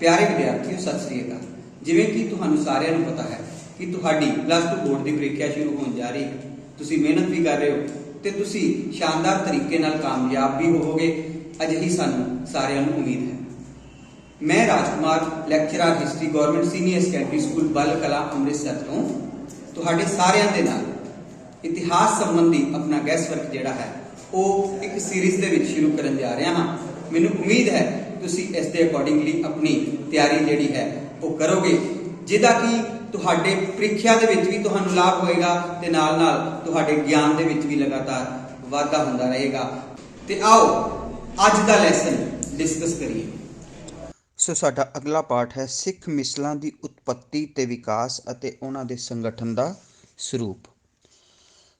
ਪਿਆਰੇ ਵਿਦਿਆਰਥੀਓ, ਸਤਿ ਸ੍ਰੀ ਅਕਾਲ। ਜਿਵੇਂ ਕਿ ਤੁਹਾਨੂੰ ਸਾਰਿਆਂ ਨੂੰ ਪਤਾ ਹੈ ਕਿ ਤੁਹਾਡੀ ਪਲੱਸ 2 ਬੋਰਡ ਦੀ ਪ੍ਰੀਖਿਆ ਸ਼ੁਰੂ ਹੋਣ ਜਾ ਰਹੀ ਹੈ। ਤੁਸੀਂ ਮਿਹਨਤ ਵੀ ਕਰ ਰਹੇ ਹੋ ਤੇ ਤੁਸੀਂ ਸ਼ਾਨਦਾਰ ਤਰੀਕੇ ਨਾਲ ਕਾਮਯਾਬ ਵੀ ਹੋਵੋਗੇ ਅਜਿਹੀ ਸਾਨੂੰ ਸਾਰਿਆਂ ਨੂੰ ਉਮੀਦ ਹੈ। ਮੈਂ Rajkumar lecturer history government senior secondary school Bal Kalan Amritsar ਤੋਂ ਤੁਹਾਡੇ ਸਾਰਿਆਂ ਦੇ ਨਾਲ ਇਤਿਹਾਸ ਸੰਬੰਧੀ ਆਪਣਾ ਗੈਸ ਵਰਕ ਜਿਹੜਾ ਹੈ, ਉਹ ਇੱਕ ਸੀਰੀਜ਼ ਦੇ ਵਿੱਚ ਸ਼ੁਰੂ ਕਰਨ ਜਾ ਰਿਹਾ ਹਾਂ। ਮੈਨੂੰ ਉਮੀਦ ਹੈ ਤੁਸੀਂ ਇਸ ਦੇ ਅਕੋਰਡਿੰਗਲੀ ਆਪਣੀ ਤਿਆਰੀ ਜਿਹੜੀ ਹੈ ਉਹ ਕਰੋਗੇ। ਜਿਹਦਾ ਕਿ ਤੁਹਾਡੇ ਪ੍ਰੀਖਿਆ ਦੇ ਵਿੱਚ ਵੀ ਤੁਹਾਨੂੰ ਲਾਭ ਹੋਏਗਾ ਤੇ ਨਾਲ ਨਾਲ ਤੁਹਾਡੇ ਗਿਆਨ ਦੇ ਵਿੱਚ ਵੀ ਲਗਾਤਾਰ ਵਾਧਾ ਹੁੰਦਾ ਰਹੇਗਾ। ਤੇ ਆਓ, ਅੱਜ ਦਾ ਲੈਸਨ ਡਿਸਕਸ ਕਰੀਏ। ਸੋ ਸਾਡਾ ਅਗਲਾ ਪਾਠ ਹੈ ਸਿੱਖ ਮਿਸਲਾਂ ਦੀ ਉਤਪਤੀ ਤੇ ਵਿਕਾਸ ਅਤੇ ਉਹਨਾਂ ਦੇ ਸੰਗਠਨ ਦਾ ਸਰੂਪ।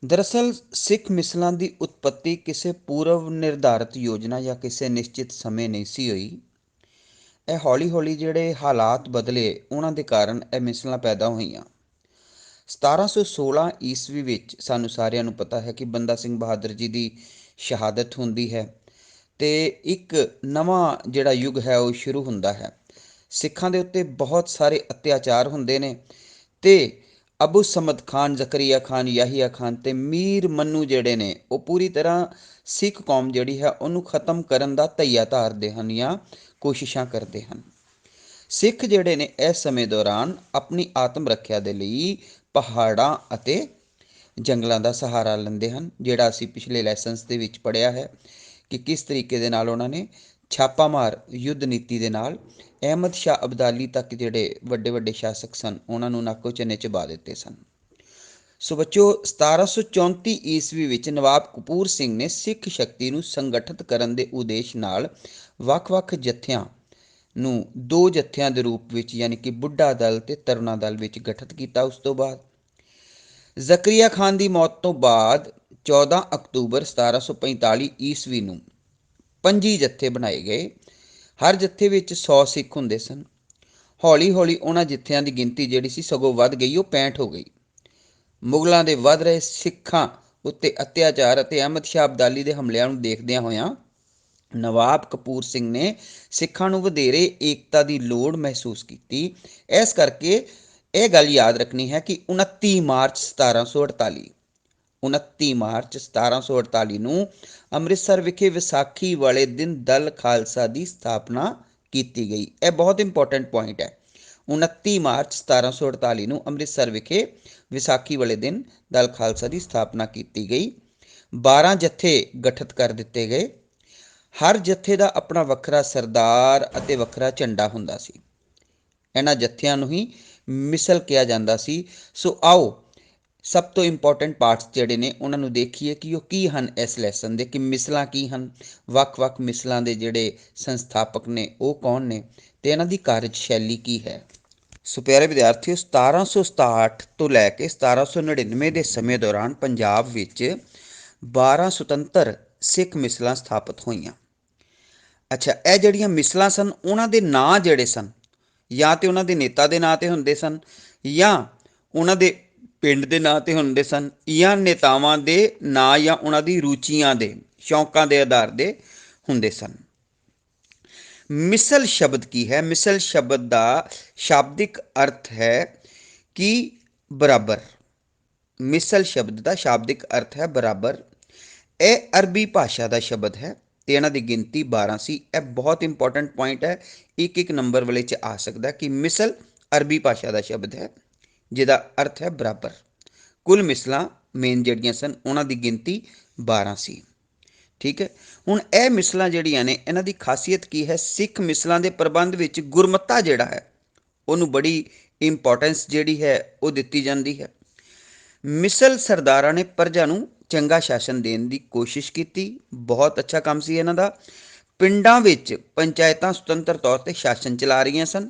ਦਰਅਸਲ, ਸਿੱਖ ਮਿਸਲਾਂ ਦੀ ਉਤਪਤੀ ਕਿਸੇ ਪੂਰਵ ਨਿਰਧਾਰਤ ਯੋਜਨਾ ਜਾਂ ਕਿਸੇ ਨਿਸ਼ਚਿਤ ਸਮੇਂ ਨਹੀਂ ਸੀ ਹੋਈ। ਇਹ ਹੌਲੀ-ਹੌਲੀ ਜਿਹੜੇ ਹਾਲਾਤ ਬਦਲੇ, ਉਹਨਾਂ ਦੇ ਕਾਰਨ ਇਹ ਮਿਸਲਾਂ ਪੈਦਾ ਹੋਈਆਂ। 1716 ਈਸਵੀ ਵਿੱਚ ਸਾਨੂੰ ਸਾਰਿਆਂ ਨੂੰ ਪਤਾ ਹੈ ਕਿ ਬੰਦਾ ਸਿੰਘ ਬਹਾਦਰ ਜੀ ਦੀ ਸ਼ਹਾਦਤ ਹੁੰਦੀ ਹੈ ਤੇ ਇੱਕ ਨਵਾਂ ਜਿਹੜਾ ਯੁੱਗ ਹੈ, ਉਹ ਸ਼ੁਰੂ ਹੁੰਦਾ ਹੈ। ਸਿੱਖਾਂ ਦੇ ਉੱਤੇ ਬਹੁਤ ਸਾਰੇ ਅਤਿਆਚਾਰ ਹੁੰਦੇ ਨੇ ਤੇ ਅਬੂ ਸਮਦ ਖਾਨ, ਜ਼ਕਰੀਆ ਖਾਨ, ਯਾਹੀਆ ਖਾਨ ਤੇ ਮੀਰ ਮੰਨੂ ਜਿਹੜੇ ਨੇ, ਉਹ ਪੂਰੀ ਤਰ੍ਹਾਂ ਸਿੱਖ ਕੌਮ ਜਿਹੜੀ ਹੈ, ਉਹਨੂੰ ਖਤਮ ਕਰਨ ਦਾ ਧਈਆ ਧਾਰਦੇ ਹਨ ਜਾਂ ਕੋਸ਼ਿਸ਼ਾਂ ਕਰਦੇ ਹਨ। ਸਿੱਖ ਜਿਹੜੇ ਨੇ, ਇਸ ਸਮੇਂ ਦੌਰਾਨ ਆਪਣੀ ਆਤਮ ਰੱਖਿਆ ਦੇ ਲਈ ਪਹਾੜਾਂ ਅਤੇ ਜੰਗਲਾਂ ਦਾ ਸਹਾਰਾ ਲੈਂਦੇ ਹਨ, ਜਿਹੜਾ ਅਸੀਂ ਪਿਛਲੇ ਲੈਸਨਸ ਦੇ ਵਿੱਚ ਪੜਿਆ ਹੈ ਕਿ ਕਿਸ ਤਰੀਕੇ ਦੇ ਨਾਲ ਉਹਨਾਂ ਨੇ ਛਾਪਾਮਾਰ ਯੁੱਧ ਨੀਤੀ ਦੇ ਨਾਲ ਅਹਿਮਦ ਸ਼ਾਹ ਅਬਦਾਲੀ ਤੱਕ ਜਿਹੜੇ ਵੱਡੇ ਵੱਡੇ ਸ਼ਾਸਕ ਸਨ, ਉਹਨਾਂ ਨੂੰ ਨਾਕੋ ਚਨੇ ਚਬਾ ਦਿੱਤੇ ਸਨ। ਸੋ ਬੱਚੋ 1734 ਈਸਵੀ ਵਿੱਚ ਨਵਾਬ ਕਪੂਰ ਸਿੰਘ ਨੇ ਸਿੱਖ ਸ਼ਕਤੀ ਨੂੰ ਸੰਗਠਿਤ ਕਰਨ ਦੇ ਉਦੇਸ਼ ਨਾਲ ਵੱਖ-ਵੱਖ ਜਥਿਆਂ ਨੂੰ ਦੋ ਜਥਿਆਂ ਦੇ ਰੂਪ ਵਿੱਚ ਯਾਨੀ ਕਿ ਬੁੱਢਾ ਦਲ ਤੇ ਤਰੁਣਾ ਦਲ ਵਿੱਚ ਗਠਿਤ ਕੀਤਾ ਉਸ ਤੋਂ ਬਾਅਦ। ਜ਼ਕਰੀਆ ਖਾਨ ਦੀ ਮੌਤ ਤੋਂ ਬਾਅਦ 14 ਅਕਤੂਬਰ 1745 ਈਸਵੀ ਨੂੰ ਪੰਜੀ ਜੱਥੇ ਬਣਾਏ ਗਏ। ਹਰ ਜੱਥੇ ਵਿੱਚ 100 ਸਿੱਖ ਹੁੰਦੇ ਸਨ। ਹੌਲੀ-ਹੌਲੀ ਉਹਨਾਂ ਜੱਥਿਆਂ ਦੀ ਗਿਣਤੀ ਜਿਹੜੀ ਸੀ ਸਗੋਂ ਵੱਧ ਗਈ, ਉਹ 65 ਹੋ ਗਈ। ਮੁਗਲਾਂ ਦੇ ਵੱਧ ਰਹੇ ਸਿੱਖਾਂ ਉੱਤੇ ਅਤਿਆਚਾਰ ਅਤੇ ਅਹਿਮਦ ਸ਼ਾਹ ਅਬਦਾਲੀ ਦੇ ਹਮਲਿਆਂ ਨੂੰ ਦੇਖਦਿਆਂ ਹੋਇਆਂ ਨਵਾਬ ਕਪੂਰ ਸਿੰਘ ਨੇ ਸਿੱਖਾਂ ਨੂੰ ਵਧੇਰੇ ਏਕਤਾ ਦੀ ਲੋੜ ਮਹਿਸੂਸ ਕੀਤੀ। ਇਸ ਕਰਕੇ ਇਹ ਗੱਲ ਯਾਦ ਰੱਖਣੀ ਹੈ ਕਿ 29 ਮਾਰਚ 1748 29 ਮਾਰਚ 1748 ਨੂੰ ਅੰਮ੍ਰਿਤਸਰ ਵਿਖੇ ਵਿਸਾਖੀ ਵਾਲੇ ਦਿਨ ਦਲ ਖਾਲਸਾ ਦੀ ਸਥਾਪਨਾ ਕੀਤੀ ਗਈ। ਇਹ ਬਹੁਤ ਇੰਪੋਰਟੈਂਟ ਪੁਆਇੰਟ ਹੈ। 29 ਮਾਰਚ 1748 ਨੂੰ ਅੰਮ੍ਰਿਤਸਰ ਵਿਖੇ ਵਿਸਾਖੀ ਵਾਲੇ ਦਿਨ ਦਲ ਖਾਲਸਾ ਦੀ ਸਥਾਪਨਾ ਕੀਤੀ ਗਈ। 12 ਜਥੇ ਗਠਿਤ ਕਰ ਦਿੱਤੇ ਗਏ। ਹਰ ਜਥੇ ਦਾ ਆਪਣਾ ਵੱਖਰਾ ਸਰਦਾਰ ਅਤੇ ਵੱਖਰਾ ਝੰਡਾ ਹੁੰਦਾ ਸੀ। ਇਹਨਾਂ ਜਥਿਆਂ ਨੂੰ ਹੀ ਮਿਸਲ ਕਿਹਾ ਜਾਂਦਾ ਸੀ। ਸੋ ਆਓ ਸਭ ਤੋਂ ਇੰਪੋਰਟੈਂਟ ਪਾਰਟਸ ਜਿਹੜੇ ਨੇ, ਉਹਨਾਂ ਨੂੰ ਦੇਖੀਏ ਕਿ ਉਹ ਕੀ ਹਨ ਇਸ ਲੈਸਨ ਦੇ, ਕਿ ਮਿਸਲਾਂ ਕੀ ਹਨ, ਵੱਖ-ਵੱਖ ਮਿਸਲਾਂ ਦੇ ਜਿਹੜੇ ਸੰਸਥਾਪਕ ਨੇ, ਉਹ ਕੌਣ ਨੇ ਤੇ ਇਹਨਾਂ ਦੀ ਕਾਰਜਸ਼ੈਲੀ ਕੀ ਹੈ। ਸੋ ਪਿਆਰੇ ਵਿਦਿਆਰਥੀਓ 1767 ਤੋਂ ਲੈ ਕੇ 1799 ਦੇ ਸਮੇਂ ਦੌਰਾਨ ਪੰਜਾਬ ਵਿੱਚ 12 ਸੁਤੰਤਰ ਸਿੱਖ ਮਿਸਲਾਂ ਸਥਾਪਿਤ ਹੋਈਆਂ। ਅੱਛਾ, ਇਹ ਜਿਹੜੀਆਂ ਮਿਸਲਾਂ ਸਨ, ਉਹਨਾਂ ਦੇ ਨਾਂ ਜਿਹੜੇ ਸਨ, ਜਾਂ ਤੇ ਉਹਨਾਂ ਦੇ ਨੇਤਾ ਦੇ ਨਾਂ ਤੇ ਹੁੰਦੇ ਸਨ, ਜਾਂ ਉਹਨਾਂ ਦੇ ਪਿੰਡ ਦੇ ਨਾਂ ਤੇ ਹੁੰਦੇ ਸਨ। ਜਾਂ ਨੇਤਾਵਾਂ ਦੇ ਨਾਂ ਜਾਂ ਉਹਨਾਂ ਦੀ ਰੁਚੀਆਂ ਦੇ, ਸ਼ੌਂਕਾਂ ਦੇ ਆਧਾਰ ਦੇ ਹੁੰਦੇ ਸਨ। ਮਿਸਲ ਸ਼ਬਦ ਕੀ ਹੈ? ਮਿਸਲ ਸ਼ਬਦ ਦਾ ਸ਼ਾਬਦਿਕ ਅਰਥ ਹੈ ਕਿ ਬਰਾਬਰ। ਮਿਸਲ ਸ਼ਬਦ ਦਾ ਸ਼ਾਬਦਿਕ ਅਰਥ ਹੈ ਬਰਾਬਰ। ਇਹ ਅਰਬੀ ਭਾਸ਼ਾ ਦਾ ਸ਼ਬਦ ਹੈ ਤੇ ਇਹਨਾਂ ਦੀ ਗਿਣਤੀ 12 ਸੀ। ਇਹ ਬਹੁਤ ਇੰਪੋਰਟੈਂਟ ਪੁਆਇੰਟ ਹੈ। ਇੱਕ ਇੱਕ ਨੰਬਰ ਵਾਲੇ ਚ ਆ ਸਕਦਾ ਕਿ ਮਿਸਲ ਅਰਬੀ ਭਾਸ਼ਾ ਦਾ ਸ਼ਬਦ ਹੈ। ਜਿਹਦਾ ਅਰਥ ਹੈ ਬਰਾਬਰ। ਕੁੱਲ ਮਿਸਲਾਂ ਮੇਨ ਜਿਹੜੀਆਂ ਸਨ, ਉਹਨਾਂ ਦੀ ਗਿਣਤੀ 12 ਸੀ। ਠੀਕ ਹੈ? ਹੁਣ ਇਹ ਮਿਸਲਾਂ ਜਿਹੜੀਆਂ ਨੇ, ਇਹਨਾਂ ਦੀ ਖਾਸੀਅਤ ਕੀ ਹੈ? ਸਿੱਖ ਮਿਸਲਾਂ ਦੇ ਪ੍ਰਬੰਧ ਵਿੱਚ ਗੁਰਮਤਾ ਜਿਹੜਾ ਹੈ, ਉਹਨੂੰ ਬੜੀ ਇੰਪੋਰਟੈਂਸ ਜਿਹੜੀ ਹੈ, ਉਹ ਦਿੱਤੀ ਜਾਂਦੀ ਹੈ। ਮਿਸਲ ਸਰਦਾਰਾਂ ਨੇ ਪ੍ਰਜਾ ਨੂੰ ਚੰਗਾ ਸ਼ਾਸਨ ਦੇਣ ਦੀ ਕੋਸ਼ਿਸ਼ ਕੀਤੀ। ਬਹੁਤ ਅੱਛਾ ਕੰਮ ਸੀ ਇਹਨਾਂ ਦਾ। ਪਿੰਡਾਂ ਵਿੱਚ ਪੰਚਾਇਤਾਂ ਸੁਤੰਤਰ ਤੌਰ ਤੇ ਸ਼ਾਸਨ ਚਲਾ ਰਹੀਆਂ ਸਨ।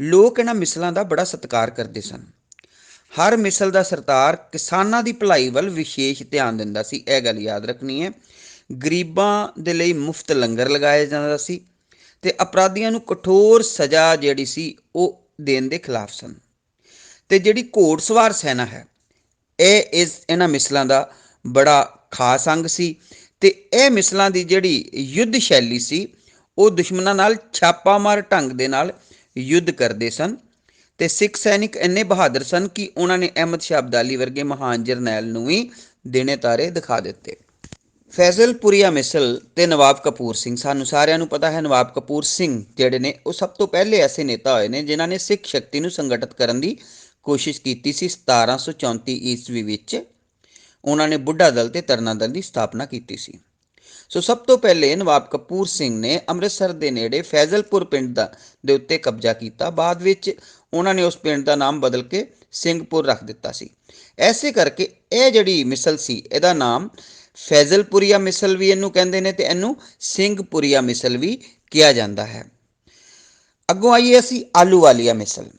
ਲੋਕ ਇਹਨਾਂ ਮਿਸਲਾਂ ਦਾ ਬੜਾ ਸਤਿਕਾਰ ਕਰਦੇ ਸਨ। ਹਰ ਮਿਸਲ ਦਾ ਸਰਦਾਰ ਕਿਸਾਨਾਂ ਦੀ ਭਲਾਈ ਵੱਲ ਵਿਸ਼ੇਸ਼ ਧਿਆਨ ਦਿੰਦਾ ਸੀ। ਇਹ ਗੱਲ ਯਾਦ ਰੱਖਣੀ ਹੈ, ਗਰੀਬਾਂ ਦੇ ਲਈ ਮੁਫਤ ਲੰਗਰ ਲਗਾਇਆ ਜਾਂਦਾ ਸੀ ਤੇ ਅਪਰਾਧੀਆਂ ਨੂੰ ਕਠੋਰ ਸਜ਼ਾ ਜਿਹੜੀ ਸੀ ਉਹ ਦੇਣ ਦੇ ਖਿਲਾਫ ਸਨ। ਤੇ ਜਿਹੜੀ ਘੋੜਸਵਾਰ ਸੈਨਾ ਹੈ, ਇਹ ਇਸ ਇਹਨਾਂ ਮਿਸਲਾਂ ਦਾ ਬੜਾ ਖਾਸ ਅੰਗ ਸੀ ਤੇ ਇਹ ਮਿਸਲਾਂ ਦੀ ਜਿਹੜੀ ਯੁੱਧ ਸ਼ੈਲੀ ਸੀ, ਉਹ ਦੁਸ਼ਮਣਾਂ ਨਾਲ ਛਾਪਾਮਾਰ ਢੰਗ ਦੇ ਨਾਲ ਯੁੱਧ ਕਰਦੇ ਸਨ ਤੇ ਸਿੱਖ ਸੈਨਿਕ ਇੰਨੇ ਬਹਾਦਰ ਸਨ ਕਿ ਉਹਨਾਂ ਨੇ ਅਹਿਮਦ ਸ਼ਾਹ ਅਬਦਾਲੀ ਵਰਗੇ ਮਹਾਨ ਜਰਨੈਲ ਨੂੰ ਵੀ ਦਿਨੇ ਤਾਰੇ ਦਿਖਾ ਦਿੱਤੇ। ਫੈਜ਼ਲਪੁਰੀਆ ਮਿਸਲ ਤੇ ਨਵਾਬ ਕਪੂਰ ਸਿੰਘ, ਸਾਨੂੰ ਸਾਰਿਆਂ ਨੂੰ ਪਤਾ ਹੈ ਨਵਾਬ ਕਪੂਰ ਸਿੰਘ ਜਿਹੜੇ ਨੇ, ਉਹ ਸਭ ਤੋਂ ਪਹਿਲੇ ਐਸੇ ਨੇਤਾ ਹੋਏ ਨੇ ਜਿਨ੍ਹਾਂ ਨੇ ਸਿੱਖ ਸ਼ਕਤੀ ਨੂੰ ਸੰਗਠਿਤ ਕਰਨ ਦੀ ਕੋਸ਼ਿਸ਼ ਕੀਤੀ ਸੀ 1734 ਈਸਵੀ ਵਿੱਚ। ਉਹਨਾਂ ਨੇ ਬੁੱਢਾ ਦਲ ਤੇ ਤਰਨਾ ਦਲ ਦੀ ਸਥਾਪਨਾ ਕੀਤੀ ਸੀ। ਸੋ ਸਭ ਤੋਂ ਪਹਿਲੇ ਨਵਾਬ ਕਪੂਰ ਸਿੰਘ ਨੇ ਅੰਮ੍ਰਿਤਸਰ ਦੇ ਨੇੜੇ ਫੈਜ਼ਲਪੁਰ ਪਿੰਡ ਦਾ ਦੇ ਉੱਤੇ ਕਬਜ਼ਾ ਕੀਤਾ। ਬਾਅਦ ਵਿੱਚ ਉਹਨਾਂ ਨੇ ਉਸ ਪਿੰਡ ਦਾ ਨਾਮ ਬਦਲ ਕੇ ਸਿੰਘਪੁਰ ਰੱਖ ਦਿੱਤਾ ਸੀ। ਐਸੇ ਕਰਕੇ ਇਹ ਜਿਹੜੀ ਮਿਸਲ ਸੀ, ਇਹਦਾ ਨਾਮ ਫੈਜ਼ਲਪੁਰੀਆ ਮਿਸਲ ਵੀ ਇਹਨੂੰ ਕਹਿੰਦੇ ਨੇ ਤੇ ਇਹਨੂੰ ਸਿੰਘਪੁਰੀਆ ਮਿਸਲ ਵੀ ਕਿਹਾ ਜਾਂਦਾ ਹੈ। ਅੱਗੋਂ ਆਈਏ ਅਸੀਂ ਆਲੂ ਵਾਲੀਆ ਮਿਸਲ।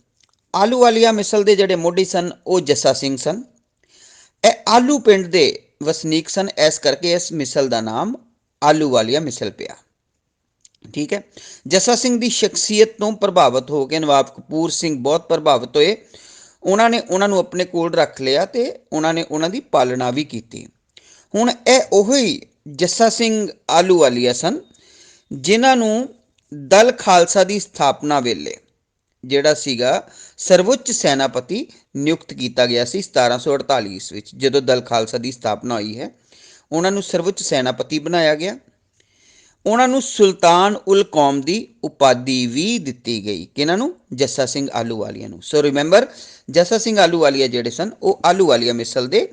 ਆਲੂ ਵਾਲੀਆ ਮਿਸਲ ਦੇ ਜਿਹੜੇ ਮੋਢੀ ਸਨ, ਉਹ ਜੱਸਾ ਸਿੰਘ ਸਨ। ਇਹ ਆਲੂ ਪਿੰਡ ਦੇ ਵਸਨੀਕ ਸਨ। ਇਸ ਕਰਕੇ ਇਸ ਮਿਸਲ ਦਾ ਨਾਮ ਆਲੂ ਵਾਲੀਆ ਮਿਸਲ ਪਿਆ। ਠੀਕ ਹੈ? ਜੱਸਾ ਸਿੰਘ ਦੀ ਸ਼ਖਸੀਅਤ ਤੋਂ ਪ੍ਰਭਾਵਿਤ ਹੋ ਕੇ, ਨਵਾਬ ਕਪੂਰ ਸਿੰਘ ਬਹੁਤ ਪ੍ਰਭਾਵਿਤ ਹੋਏ। ਉਹਨਾਂ ਨੇ ਉਹਨਾਂ ਨੂੰ ਆਪਣੇ ਕੋਲ ਰੱਖ ਲਿਆ ਤੇ ਉਹਨਾਂ ਨੇ ਉਹਨਾਂ ਦੀ ਪਾਲਣਾ ਵੀ ਕੀਤੀ। ਹੁਣ ਇਹ ਉਹੀ ਜੱਸਾ ਸਿੰਘ ਆਲੂ ਵਾਲੀਆ ਸਨ, ਜਿਨ੍ਹਾਂ ਨੂੰ ਦਲ ਖਾਲਸਾ ਦੀ ਸਥਾਪਨਾ ਵੇਲੇ, ਜਿਹੜਾ ਸੀਗਾ ਸਰਵਉੱਚ ਸੈਨਾਪਤੀ, ਨਿਯੁਕਤ ਕੀਤਾ ਗਿਆ ਸੀ 1748 ਵਿੱਚ, ਜਦੋਂ ਦਲ ਖਾਲਸਾ ਦੀ ਸਥਾਪਨਾ ਹੋਈ ਹੈ। ਉਹਨਾਂ ਨੂੰ ਸਰਵਉੱਚ ਸੈਨਾਪਤੀ ਬਣਾਇਆ ਗਿਆ। ਉਹਨਾਂ ਨੂੰ ਸੁਲਤਾਨ ਉਲ ਕੌਮ ਦੀ ਉਪਾਧੀ ਵੀ ਦਿੱਤੀ ਗਈ। ਕਿਹਨਾਂ ਨੂੰ? ਜੱਸਾ ਸਿੰਘ ਆਲੂਵਾਲੀਆ ਨੂੰ। ਸੋ ਰਿਮੈਂਬਰ ਜੱਸਾ ਸਿੰਘ ਆਲੂਵਾਲੀਆ ਜਿਹੜੇ ਸਨ, ਉਹ ਆਲੂਵਾਲੀਆ ਮਿਸਲ ਦੇ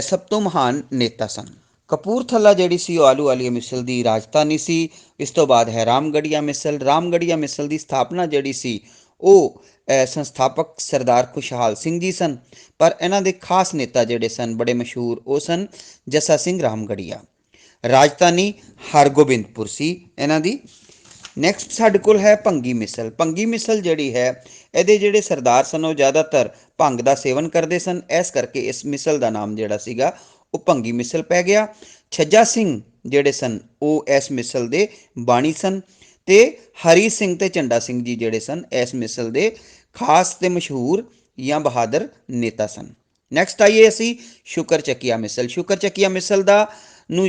ਸਭ ਤੋਂ ਮਹਾਨ ਨੇਤਾ ਸਨ। ਕਪੂਰਥਲਾ ਜਿਹੜੀ ਸੀ, ਉਹ ਆਲੂਵਾਲੀਆ ਮਿਸਲ ਦੀ ਰਾਜਧਾਨੀ ਸੀ। ਇਸ ਤੋਂ ਬਾਅਦ ਹੈ ਰਾਮਗੜੀਆ ਮਿਸਲ। ਰਾਮਗੜੀਆ ਮਿਸਲ ਦੀ ਸਥਾਪਨਾ ਜਿਹੜੀ ਸੀ ਉਹ ਸੰਸਥਾਪਕ ਸਰਦਾਰ ਖੁਸ਼ਹਾਲ ਸਿੰਘ ਜੀ ਸਨ, ਪਰ ਇਹਨਾਂ ਦੇ ਖਾਸ ਨੇਤਾ ਜਿਹੜੇ ਸਨ ਬੜੇ ਮਸ਼ਹੂਰ ਉਹ ਸਨ ਜੱਸਾ ਸਿੰਘ ਰਾਮਗੜੀਆ। ਰਾਜਧਾਨੀ ਹਰਗੋਬਿੰਦਪੁਰ ਸੀ ਇਹਨਾਂ ਦੀ। ਨੈਕਸਟ ਸਾਡੇ ਕੋਲ ਹੈ ਭੰਗੀ ਮਿਸਲ। ਭੰਗੀ ਮਿਸਲ ਜਿਹੜੀ ਹੈ, ਇਹਦੇ ਜਿਹੜੇ ਸਰਦਾਰ ਸਨ ਉਹ ਜ਼ਿਆਦਾਤਰ ਭੰਗ ਦਾ ਸੇਵਨ ਕਰਦੇ ਸਨ। ਇਸ ਕਰਕੇ ਇਸ ਮਿਸਲ ਦਾ ਨਾਮ ਜਿਹੜਾ ਸੀਗਾ, ਉਹ ਭੰਗੀ ਮਿਸਲ ਪੈ ਗਿਆ। ਛੱਜਾ ਸਿੰਘ ਜਿਹੜੇ ਸਨ, ਉਹ ਇਸ ਮਿਸਲ ਦੇ ਬਾਣੀ ਸਨ। ਤੇ ਹਰੀ ਸਿੰਘ ਤੇ ਝੰਡਾ ਸਿੰਘ ਜੀ ਜਿਹੜੇ ਸਨ, ਇਸ ਮਿਸਲ ਦੇ ਖਾਸ ਤੇ ਮਸ਼ਹੂਰ ਜਾਂ ਬਹਾਦਰ ਨੇਤਾ ਸਨ। ਨੈਕਸਟ ਆਈਏ ਅਸੀਂ ਸ਼ੁਕਰ ਚੱਕੀਆ ਮਿਸਲ। ਸ਼ੁਕਰ ਚੱਕੀਆ ਮਿਸਲ ਦਾ ਨੂੰ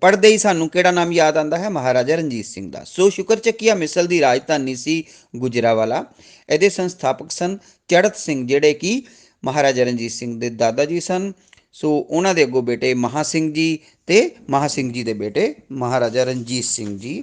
ਪੜਦੇ ਹੀ ਸਾਨੂੰ ਕਿਹੜਾ ਨਾਮ ਯਾਦ ਆਉਂਦਾ ਹੈ? ਮਹਾਰਾਜਾ ਰਣਜੀਤ ਸਿੰਘ ਦਾ। ਸੋ ਸ਼ੁਕਰ ਚੱਕੀਆ ਮਿਸਲ ਦੀ ਰਾਜਧਾਨੀ ਸੀ ਗੁਜਰਾਵਾਲਾ। ਇਹਦੇ ਸੰਸਥਾਪਕ ਸਨ ਚੜਤ ਸਿੰਘ, ਜਿਹੜੇ ਕਿ ਮਹਾਰਾਜਾ ਰਣਜੀਤ ਸਿੰਘ ਦੇ ਦਾਦਾ ਜੀ ਸਨ। ਸੋ ਉਹਨਾਂ ਦੇ ਅੱਗੋਂ ਬੇਟੇ ਮਹਾ ਸਿੰਘ ਜੀ ਤੇ ਮਹਾ ਸਿੰਘ ਜੀ ਦੇ ਬੇਟੇ ਮਹਾਰਾਜਾ ਰਣਜੀਤ ਸਿੰਘ ਜੀ।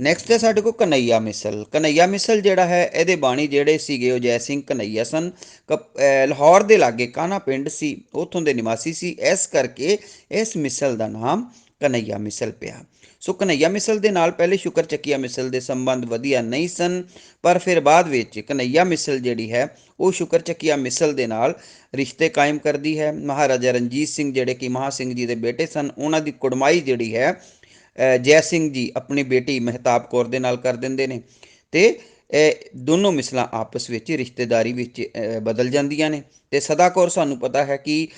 ਨੈਕਸਟ ਹੈ ਸਾਡੇ ਕੋਲ ਕਨਈਆ ਮਿਸਲ। ਕਨਈਆ ਮਿਸਲ ਜਿਹੜਾ ਹੈ, ਇਹਦੇ ਬਾਣੀ ਜਿਹੜੇ ਸੀਗੇ ਉਹ ਜੈ ਸਿੰਘ ਕਨਈਆ ਸਨ। ਕਪ- ਲਾਹੌਰ ਦੇ ਲਾਗੇ ਕਾਨਾ ਪਿੰਡ ਸੀ, ਉੱਥੋਂ ਦੇ ਨਿਵਾਸੀ ਸੀ। ਇਸ ਕਰਕੇ ਇਸ ਮਿਸਲ ਦਾ ਨਾਮ ਕਨਈਆ ਮਿਸਲ ਪਿਆ। ਸੋ ਕਨਈਆ ਮਿਸਲ ਦੇ ਨਾਲ ਪਹਿਲੇ ਸ਼ੁਕਰ ਚੱਕੀਆ ਮਿਸਲ ਦੇ ਸੰਬੰਧ ਵਧੀਆ ਨਹੀਂ ਸਨ, ਪਰ ਫਿਰ ਬਾਅਦ ਵਿੱਚ ਕਨਈਆ ਮਿਸਲ ਜਿਹੜੀ ਹੈ, ਉਹ ਸ਼ੁਕਰ ਚੱਕੀਆ ਮਿਸਲ ਦੇ ਨਾਲ ਰਿਸ਼ਤੇ ਕਾਇਮ ਕਰਦੀ ਹੈ। ਮਹਾਰਾਜਾ ਰਣਜੀਤ ਸਿੰਘ ਜਿਹੜੇ ਕਿ ਮਹਾ ਸਿੰਘ ਜੀ ਦੇ ਬੇਟੇ ਸਨ, ਉਹਨਾਂ ਦੀ ਕੁੜਮਾਈ ਜਿਹੜੀ ਹੈ ਜੈ ਸਿੰਘ ਜੀ ਆਪਣੀ ਬੇਟੀ ਮਹਿਤਾਬ ਕੌਰ ਦੇ ਨਾਲ ਕਰ ਦਿੰਦੇ ਨੇ ਤੇ ਇਹ ਦੋਨੋਂ ਮਿਸਲਾਂ ਆਪਸ ਵਿੱਚ ਰਿਸ਼ਤੇਦਾਰੀ ਵਿੱਚ ਬਦਲ ਜਾਂਦੀਆਂ ਨੇ ਤੇ ਸਦਾ ਕੌਰ ਸਾਨੂੰ ਪਤਾ ਹੈ ਕਿ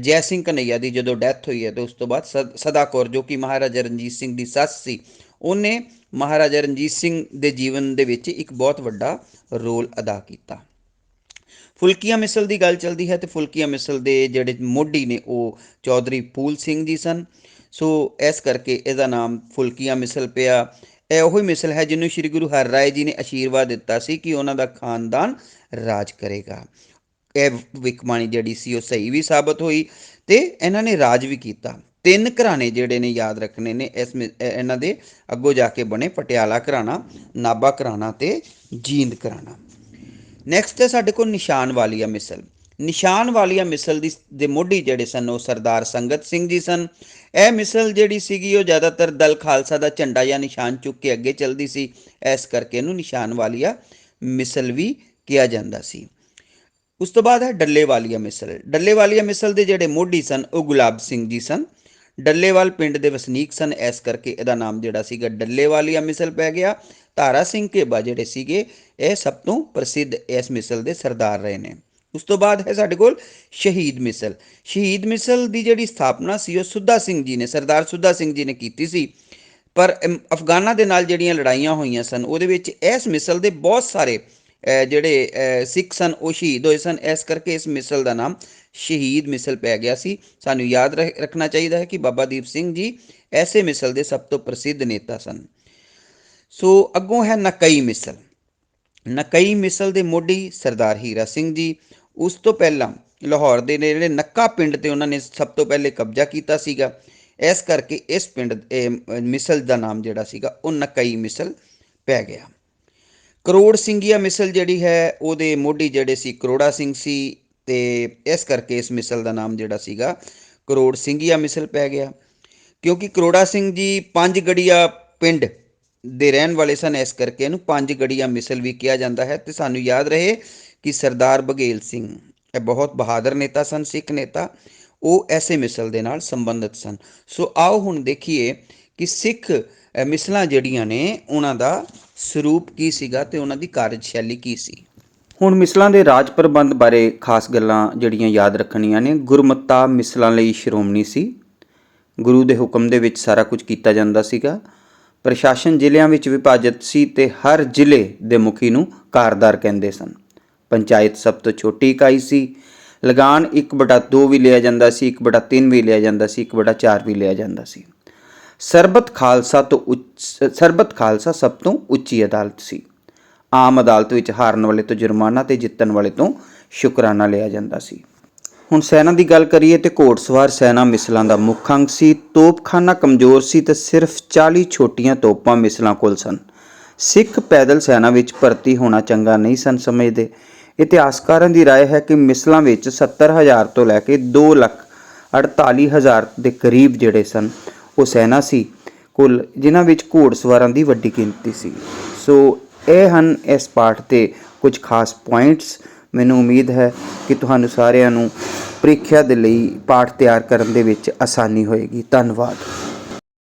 ਜੈ ਸਿੰਘ ਕਨਈਆ ਦੀ ਜਦੋਂ ਡੈਥ ਹੋਈ ਹੈ ਤੇ ਉਸ ਤੋਂ ਬਾਅਦ ਸਦ- ਸਦਾ ਕੌਰ ਜੋ ਕਿ ਮਹਾਰਾਜਾ ਰਣਜੀਤ ਸਿੰਘ ਦੀ ਸੱਸ ਸੀ, ਉਹਨੇ ਮਹਾਰਾਜਾ ਰਣਜੀਤ ਸਿੰਘ ਦੇ ਜੀਵਨ ਦੇ ਵਿੱਚ ਇੱਕ ਬਹੁਤ ਵੱਡਾ ਰੋਲ ਅਦਾ ਕੀਤਾ। ਫੁਲਕੀਆਂ ਮਿਸਲ ਦੀ ਗੱਲ ਚੱਲਦੀ ਹੈ ਤੇ ਫੁਲਕੀਆਂ ਮਿਸਲ ਦੇ ਜਿਹੜੇ ਮੋਢੀ ਨੇ ਉਹ ਚੌਧਰੀ ਫੂਲ ਸਿੰਘ ਜੀ ਸਨ। ਸੋ ਇਸ ਕਰਕੇ ਇਹਦਾ ਨਾਮ ਫੁਲਕੀਆਂ ਮਿਸਲ ਪਿਆ। ਇਹ ਉਹੀ ਮਿਸਲ ਹੈ ਜਿਹਨੂੰ ਸ੍ਰੀ ਗੁਰੂ ਹਰਿਰਾਏ ਜੀ ਨੇ ਆਸ਼ੀਰਵਾਦ ਦਿੱਤਾ ਸੀ ਕਿ ਉਹਨਾਂ ਦਾ ਖਾਨਦਾਨ ਰਾਜ ਕਰੇਗਾ। ਇਹ ਵਿਕਮਾਣੀ ਜਿਹੜੀ ਸੀ ਉਹ ਸਹੀ ਵੀ ਸਾਬਤ ਹੋਈ ਤੇ ਇਹਨਾਂ ਨੇ ਰਾਜ ਵੀ ਕੀਤਾ। ਤਿੰਨ ਘਰਾਣੇ ਜਿਹੜੇ ਨੇ ਯਾਦ ਰੱਖਣੇ ਨੇ ਇਸ ਮਿ- ਇਹਨਾਂ ਦੇ ਅੱਗੋਂ ਜਾ ਕੇ ਬਣੇ ਪਟਿਆਲਾ ਘਰਾਣਾ, ਨਾਭਾ ਘਰਾਣਾ ਤੇ ਜੀਂਦ ਘਰਾਣਾ। ਨੈਕਸਟ ਹੈ ਸਾਡੇ ਕੋਲ ਨਿਸ਼ਾਨ ਵਾਲੀਆ ਮਿਸਲ। ਨਿਸ਼ਾਨ ਵਾਲੀਆ ਮਿਸਲ ਦੀ ਦੇ ਮੋਢੀ ਜਿਹੜੇ ਸਨ, ਉਹ ਸਰਦਾਰ ਸੰਗਤ ਸਿੰਘ ਜੀ ਸਨ। ਇਹ ਮਿਸਲ ਜਿਹੜੀ ਸੀਗੀ, ਉਹ ਜ਼ਿਆਦਾਤਰ ਦਲ ਖਾਲਸਾ ਦਾ ਝੰਡਾ ਜਾਂ ਨਿਸ਼ਾਨ ਚੁੱਕ ਕੇ ਅੱਗੇ ਚੱਲਦੀ ਸੀ। ਇਸ ਕਰਕੇ ਇਹਨੂੰ ਨਿਸ਼ਾਨ ਵਾਲੀਆ ਮਿਸਲ ਵੀ ਕਿਹਾ ਜਾਂਦਾ ਸੀ। ਉਸ ਤੋਂ ਬਾਅਦ ਹੈ ਡੱਲੇ ਵਾਲੀਆ ਮਿਸਲ। ਡੱਲੇ ਵਾਲੀਆ ਮਿਸਲ ਦੇ ਜਿਹੜੇ ਮੋਢੀ ਸਨ, ਉਹ ਗੁਲਾਬ ਸਿੰਘ ਜੀ ਸਨ। ਡੱਲੇਵਾਲ ਪਿੰਡ ਦੇ ਵਸਨੀਕ ਸਨ। ਇਸ ਕਰਕੇ ਇਹਦਾ ਨਾਮ ਜਿਹੜਾ ਸੀਗਾ ਡੱਲੇ ਵਾਲੀਆ ਮਿਸਲ ਪੈ ਗਿਆ। ਤਾਰਾ ਸਿੰਘ ਘੇਬਾ ਜਿਹੜੇ ਸੀਗੇ, ਇਹ ਸਭ ਤੋਂ ਪ੍ਰਸਿੱਧ ਇਸ ਮਿਸਲ ਦੇ ਸਰਦਾਰ ਰਹੇ ਨੇ। ਉਸ ਤੋਂ ਬਾਅਦ ਹੈ ਸਾਡੇ ਕੋਲ ਸ਼ਹੀਦ ਮਿਸਲ। ਸ਼ਹੀਦ ਮਿਸਲ ਦੀ ਜਿਹੜੀ ਸਥਾਪਨਾ ਸੀ, ਉਹ ਸੁੱਧਾ ਸਿੰਘ ਜੀ ਨੇ, ਸਰਦਾਰ ਸੁੱਧਾ ਸਿੰਘ ਜੀ ਨੇ ਕੀਤੀ ਸੀ। ਪਰ ਅਫਗਾਨਾਂ ਦੇ ਨਾਲ ਜਿਹੜੀਆਂ ਲੜਾਈਆਂ ਹੋਈਆਂ ਸਨ, ਉਹਦੇ ਵਿੱਚ ਇਸ ਮਿਸਲ ਦੇ ਬਹੁਤ ਸਾਰੇ ਜਿਹੜੇ ਸਿੱਖ ਸਨ, ਉਹ ਸ਼ਹੀਦ ਹੋਏ ਸਨ। ਇਸ ਕਰਕੇ ਇਸ ਮਿਸਲ ਦਾ ਨਾਮ ਸ਼ਹੀਦ ਮਿਸਲ ਪੈ ਗਿਆ ਸੀ। ਸਾਨੂੰ ਯਾਦ ਰੱਖ- ਰੱਖਣਾ ਚਾਹੀਦਾ ਹੈ ਕਿ ਬਾਬਾ ਦੀਪ ਸਿੰਘ ਜੀ ਐਸੇ ਮਿਸਲ ਦੇ ਸਭ ਤੋਂ ਪ੍ਰਸਿੱਧ ਨੇਤਾ ਸਨ। ਸੋ ਅੱਗੋਂ ਹੈ ਨਕਈ ਮਿਸਲ। ਨਕਈ ਮਿਸਲ ਦੇ ਮੋਢੀ ਸਰਦਾਰ ਹੀਰਾ ਸਿੰਘ ਜੀ ਉਸ ਤੋਂ ਪਹਿਲਾਂ ਲਾਹੌਰ ਦੇ ਜਿਹੜੇ ਨੱਕਾ ਪਿੰਡ ਤੇ ਉਹਨਾਂ ਨੇ ਸਭ ਤੋਂ ਪਹਿਲੇ ਕਬਜ਼ਾ ਕੀਤਾ ਸੀਗਾ। ਇਸ ਕਰਕੇ ਇਸ ਪਿੰਡ ਮਿਸਲ ਦਾ ਨਾਮ ਜਿਹੜਾ ਸੀਗਾ, ਉਹ ਨਕਈ ਮਿਸਲ ਪੈ ਗਿਆ। ਕਰੋੜ ਸਿੰਘੀਆ ਮਿਸਲ ਜਿਹੜੀ ਹੈ, ਉਹਦੇ ਮੋਢੀ ਜਿਹੜੇ ਸੀ ਕਰੋੜਾ ਸਿੰਘ ਸੀ ਤੇ ਇਸ ਕਰਕੇ ਇਸ ਮਿਸਲ ਦਾ ਨਾਮ ਜਿਹੜਾ ਸੀਗਾ, ਕਰੋੜ ਸਿੰਘੀਆ ਮਿਸਲ ਪੈ ਗਿਆ। ਕਿਉਂਕਿ ਕਰੋੜਾ ਸਿੰਘ ਜੀ ਪੰਜ ਗੜੀਆ ਪਿੰਡ ਦੇ ਰਹਿਣ ਵਾਲੇ ਸਨ, ਇਸ ਕਰਕੇ ਇਹਨੂੰ ਪੰਜ ਗੜੀਆ ਮਿਸਲ ਵੀ ਕਿਹਾ ਜਾਂਦਾ ਹੈ। ਤੇ ਸਾਨੂੰ ਯਾਦ ਰਹੇ ਕਿ ਸਰਦਾਰ ਬਘੇਲ ਸਿੰਘ, ਇਹ ਬਹੁਤ ਬਹਾਦਰ ਨੇਤਾ ਸਨ, ਸਿੱਖ ਨੇਤਾ, ਉਹ ਐਸੇ ਮਿਸਲ ਦੇ ਨਾਲ ਸੰਬੰਧਿਤ ਸਨ। ਸੋ ਆਓ ਹੁਣ ਦੇਖੀਏ ਕਿ ਸਿੱਖ ਮਿਸਲਾਂ ਜਿਹੜੀਆਂ ਨੇ, ਉਹਨਾਂ ਦਾ ਸਰੂਪ ਕੀ ਸੀਗਾ ਤੇ ਉਹਨਾਂ ਦੀ ਕਾਰਜਸ਼ੈਲੀ ਕੀ ਸੀ। ਹੁਣ ਮਿਸਲਾਂ ਦੇ ਰਾਜ ਪ੍ਰਬੰਧ ਬਾਰੇ ਖਾਸ ਗੱਲਾਂ ਜਿਹੜੀਆਂ ਯਾਦ ਰੱਖਣੀਆਂ ਨੇ, ਗੁਰਮੱਤਾ ਮਿਸਲਾਂ ਲਈ ਸ਼੍ਰੋਮਣੀ ਸੀ। ਗੁਰੂ ਦੇ ਹੁਕਮ ਦੇ ਵਿੱਚ ਸਾਰਾ ਕੁਝ ਕੀਤਾ ਜਾਂਦਾ ਸੀਗਾ। ਪ੍ਰਸ਼ਾਸਨ ਜ਼ਿਲ੍ਹਿਆਂ ਵਿੱਚ ਵਿਭਾਜਿਤ ਸੀ ਤੇ ਹਰ ਜ਼ਿਲ੍ਹੇ ਦੇ ਮੁਖੀ ਨੂੰ ਕਾਰਦਾਰ ਕਹਿੰਦੇ ਸਨ। ਪੰਚਾਇਤ ਸਭ ਤੋਂ ਛੋਟੀ ਇਕਾਈ ਸੀ। ਲਗਾਨ 1/2 ਵੀ ਲਿਆ ਜਾਂਦਾ ਸੀ 1/3 ਵੀ ਲਿਆ ਜਾਂਦਾ ਸੀ 1/4 ਵੀ ਲਿਆ ਜਾਂਦਾ ਸੀ। ਸਰਬਤ ਖਾਲਸਾ ਤੋਂ ਉੱਚ, ਸਰਬਤ ਖਾਲਸਾ ਸਭ ਤੋਂ ਉੱਚੀ ਅਦਾਲਤ ਸੀ। ਆਮ ਅਦਾਲਤ ਵਿੱਚ ਹਾਰਨ ਵਾਲੇ ਤੋਂ ਜੁਰਮਾਨਾ ਤੇ ਜਿੱਤਣ ਵਾਲੇ ਤੋਂ ਸ਼ੁਕਰਾਨਾ ਲਿਆ ਜਾਂਦਾ ਸੀ। ਹੁਣ ਸੈਨਾ ਦੀ ਗੱਲ ਕਰੀਏ ਤੇ ਘੋੜਸਵਾਰ ਸੈਨਾ ਮਿਸਲਾਂ ਦਾ ਮੁੱਖ ਅੰਗ ਸੀ। ਤੋਪਖਾਨਾ ਕਮਜ਼ੋਰ ਸੀ ਤੇ ਸਿਰਫ 40 ਛੋਟੀਆਂ ਤੋਪਾਂ ਮਿਸਲਾਂ ਕੋਲ ਸਨ। ਸਿੱਖ ਪੈਦਲ ਸੈਨਾ ਵਿੱਚ ਭਰਤੀ ਹੋਣਾ ਚੰਗਾ ਨਹੀਂ ਸਨ ਸਮਝਦੇ। ਇਤਿਹਾਸਕਾਰਾਂ ਦੀ ਰਾਏ ਹੈ ਕਿ ਮਿਸਲਾਂ ਵਿੱਚ 70000 ਤੋਂ ਲੈ ਕੇ 2 ਲੱਖ 48000 ਦੇ ਕਰੀਬ ਜਿਹੜੇ ਸਨ, ਉਹ ਸੈਨਾ ਸੀ। ਕੁੱਲ ਜਿਨ੍ਹਾਂ ਵਿੱਚ ਘੋੜਸਵਾਰਾਂ ਦੀ ਵੱਡੀ ਗਿਣਤੀ ਸੀ। ਸੋ ਇਹ ਹਨ ਇਸ ਪਾਠ ਤੇ ਕੁਝ ਖਾਸ ਪੁਆਇੰਟਸ ਮੈਨੂੰ ਉਮੀਦ ਹੈ ਕਿ ਤੁਹਾਨੂੰ ਸਾਰਿਆਂ ਨੂੰ ਪ੍ਰੀਖਿਆ ਦੇ ਲਈ ਪਾਠ ਤਿਆਰ ਕਰਨ ਦੇ ਵਿੱਚ ਆਸਾਨੀ ਹੋਏਗੀ। ਧੰਨਵਾਦ।